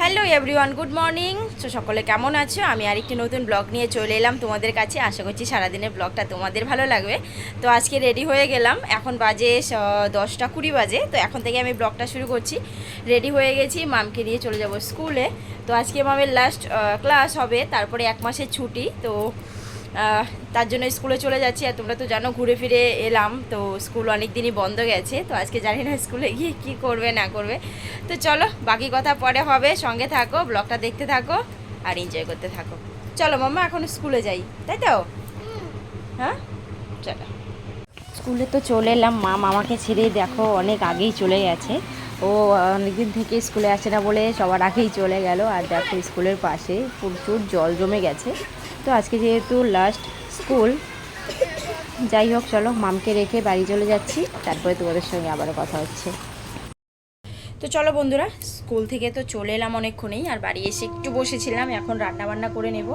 Hello everyone good morning তো সকলে কেমন আছো? আমি আরেকটি নতুন ব্লগ নিয়ে চলে এলাম তোমাদের কাছে। আশা করছি সারাদিনের ব্লগটা তোমাদের ভালো লাগবে। তো, আজকে রেডি হয়ে গেলাম। এখন বাজে দশটা কুড়ি বাজে। তো, এখন থেকে আমি ব্লগটা শুরু করছি। রেডি হয়ে গেছি। মামকে নিয়ে চলে যাব স্কুলে। তো, আজকে মামের লাস্ট ক্লাস হবে। তারপরে এক মাসের ছুটি। তো তার জন্য স্কুলে চলে যাচ্ছি আর তোমরা তো জানো ঘুরে ফিরে এলাম। তো স্কুল অনেক দিনই বন্ধ গেছে, তো আজকে জানি না স্কুলে গিয়ে কী করবে, না করবে। তো চলো, বাকি কথা পরে হবে। সঙ্গে থাকো, ব্লগটা দেখতে থাকো আর এনজয় করতে থাকো। চলো মাম্মা, এখন স্কুলে যাই, তাই তো? হ্যাঁ? চলো। স্কুলে তো চলে এলাম, মা মামাকে ছেড়ে দেখো, অনেক আগেই চলে গেছে। ও অনেকদিন থেকে স্কুলে আসে না বলে সবার আগেই চলে গেল। আর দেখো, স্কুলের পাশে প্রচুর জল জমে গেছে। তো আজকে যেহেতু লাস্ট স্কুল যাই হোক, চলো, মামকে রেখে বাড়ি চলে যাচ্ছি। তারপরে তোমাদের সঙ্গে আবারও কথা হচ্ছে। তো চলো বন্ধুরা স্কুল থেকে তো চলে এলাম অনেকক্ষণেই, আর বাড়ি এসে একটু বসেছিলাম, এখন রান্না বান্না করে নেব।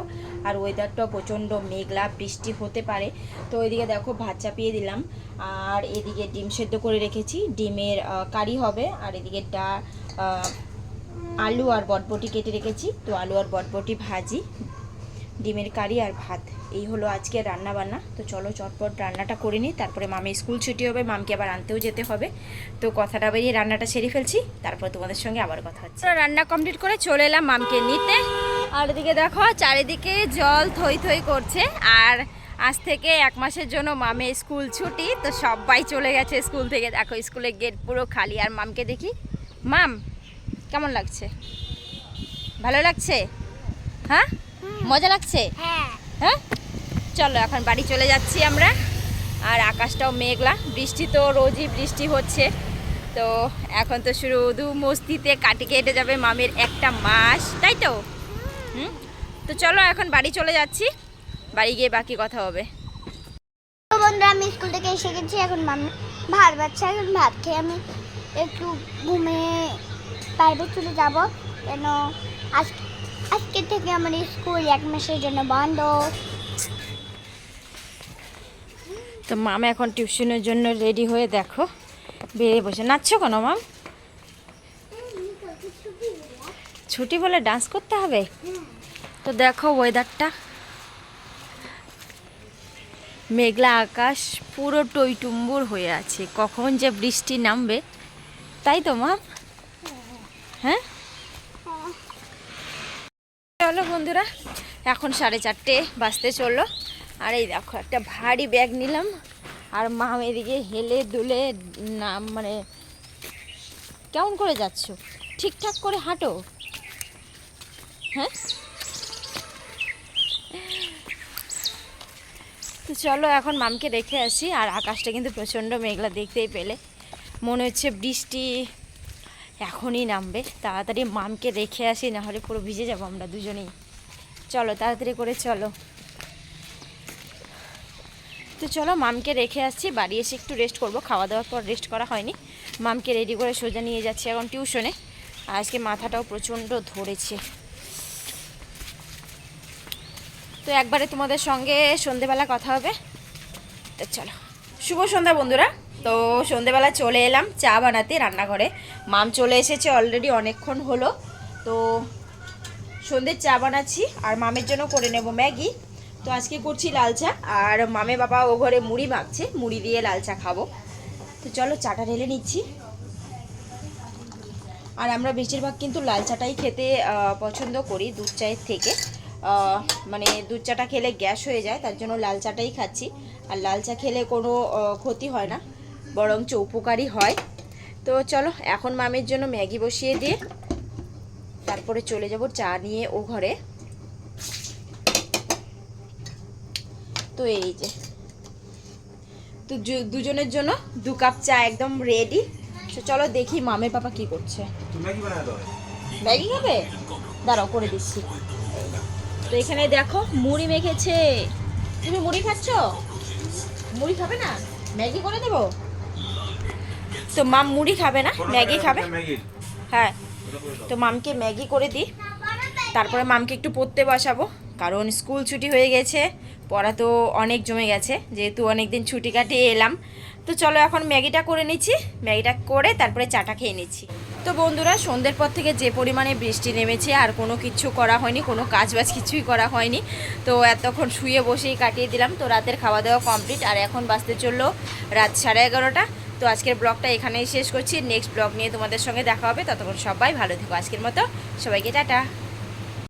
আর ওয়েদারটাও প্রচণ্ড মেঘলা, বৃষ্টি হতে পারে। তো ওইদিকে দেখো, ভাত চাপিয়ে দিলাম, আর এদিকে ডিম সেদ্ধ করে রেখেছি। ডিমের কারি হবে, আর এদিকে ডা আলু আর বটবটি কেটে রেখেছি। তো আলু আর বটবটি ভাজি। ডিমের কারি আর ভাত। এই হলো আজকে রান্না বান্না তো চলো চটপট রান্নাটা করে নিই। তারপরে মামি স্কুল ছুটি হবে, মামকে আবার আনতেও যেতে হবে। তো কথাটা বেরিয়ে রান্নাটা সেরে ফেলছি। তারপর তোমাদের সঙ্গে আবার কথা হচ্ছে। রান্না কমপ্লিট করে চলে এলাম মামকে নিতে। আর এদিকে দেখো, চারিদিকে জল থই থই করছে। আর আজ থেকে এক মাসের জন্য মামে স্কুল ছুটি। তো সবাই চলে গেছে স্কুল থেকে। দেখো স্কুলের গেট পুরো খালি। আর মামকে দেখি, মাম, কেমন লাগছে? ভালো লাগছে? হ্যাঁ? মজা লাগছে? হ্যাঁ। হ্যাঁ? চলো এখন বাড়ি চলে যাচ্ছি আমরা। আর আকাশটাও মেঘলা বৃষ্টি তো রোজই বৃষ্টি হচ্ছে। তো এখন তো শুধু মস্তিতে কাটি কেটে যাবে মামের একটা মাস তাই তো? হুম? তো চলো এখন বাড়ি চলে যাচ্ছি। বাড়ি গিয়ে বাকি কথা হবে। বন্ধুরা আমি স্কুল থেকে এসে গেছি। এখন মামি ভাত বাচ্চা এখন ভাত খেয়ে আমি একটু ঘুমিয়ে বাইরে চলে যাব। কেন আজ আজকে থেকে আমার স্কুল এক মাসের জন্য বন্ধ। তো মাম এখন টিউশনের জন্য রেডি হয়ে দেখো। বেরিয়ে বসে। নাচছো কেন মাম? ছুটি বলে ডান্স করতে হবে? তো দেখো ওয়েদারটা। মেঘলা আকাশ, পুরো টইটুম্বুর হয়ে আছে। কখন যে বৃষ্টি নামবে, তাই তো মা হ্যাঁ? চলো বন্ধুরা, এখন সাড়ে চারটে বাজতে চলল। আর এই দেখো, একটা ভারী ব্যাগ নিলাম। আর মা এদিকে হেলে দুলে না মানে কেমন করে যাচ্ছ? ঠিকঠাক করে হাঁটো। হ্যাঁ? তো চলো এখন মামকে রেখে আসি, আর আকাশটা কিন্তু প্রচণ্ড মেঘলা দেখতেই পেলে। মনে হচ্ছে বৃষ্টি এখনই নামবে। তাড়াতাড়ি মামকে রেখে আসি না হলে পুরো ভিজে যাব আমরা দুজনেই। চলো, তাড়াতাড়ি করে চলো। তো চলো, মামকে রেখে আসছি, বাড়ি এসে একটু রেস্ট করব। খাওয়া দাওয়ার পর রেস্ট করা হয়নি। মামকে রেডি করে সোজা নিয়ে যাচ্ছি এখন টিউশনে আজকে মাথাটাও প্রচণ্ড ধরেছে। তো একবারে তোমাদের সঙ্গে সন্ধেবেলা কথা হবে। তো চলো। শুভ সন্ধ্যা বন্ধুরা। তো সন্ধেবেলা চলে এলাম চা বানাতে রান্নাঘরে। মাম চলে এসেছে অলরেডি অনেকক্ষণ হলো। তো সন্ধ্যের চা বানাচ্ছি, আর মামের জন্য করে নেব ম্যাগি। তো আজকে করছি লাল চা, আর মামে বাবা ও ঘরে মুড়ি মাখছে, মুড়ি দিয়ে লাল চা খাব। তো চলো চাটা ঢেলে নিচ্ছি। আর আমরা বেশিরভাগ কিন্তু লাল চাটাই খেতে পছন্দ করি দুধ চায়ের থেকে। মানে দুধ চাটা খেলে গ্যাস হয়ে যায় তার জন্য লাল চাটাই খাচ্ছি। আর লাল চা খেলে কোনো ক্ষতি হয় না বরঞ্চ উপকারী হয়। তো চলো এখন মামের জন্য ম্যাগি বসিয়ে দিয়ে তারপরে চলে যাব চা নিয়ে ও ঘরে। তো এই যে তো দুজনের জন্য দু কাপ চা একদম রেডি তো চলো দেখি মামের পাপা কি করছে। ম্যাগি খাবে? দাঁড়াও করে দিচ্ছি। তো এখানে দেখো মুড়ি মেখেছে। তুমি মুড়ি খাচ্ছ? মুড়ি খাবে না? ম্যাগি করে দেবো? তো মাম মুড়ি খাবে না? ম্যাগি খাবে? হ্যাঁ। তো মামকে ম্যাগি করে দিই তারপরে মামকে একটু পড়তে বসাবো কারণ স্কুল ছুটি হয়ে গেছে পড়া তো অনেক জমে গেছে যেহেতু অনেক দিন ছুটি কাটিয়ে এলাম। তো চলো এখন ম্যাগিটা করে নিচ্ছি ম্যাগিটা করে তারপরে চাটা খেয়ে নিচ্ছি। তো বন্ধুরা, সন্ধ্যের পর থেকে যে পরিমাণে বৃষ্টি নেমেছে, আর কোনো কিছু করা হয়নি, কোনো কাজ বাজ কিছুই করা হয়নি। তো এতক্ষণ শুয়ে বসেই কাটিয়ে দিলাম। তো রাতের খাওয়া দাওয়া কমপ্লিট, আর এখন বাঁচতে চলল রাত সাড়ে এগারোটা। তো আজকের ব্লগটা এখানেই শেষ করছি। নেক্সট ব্লগ নিয়ে তোমাদের সঙ্গে দেখা হবে। ততক্ষণ সবাই ভালো থেকো। আজকের মতো সবাইকে টাটা।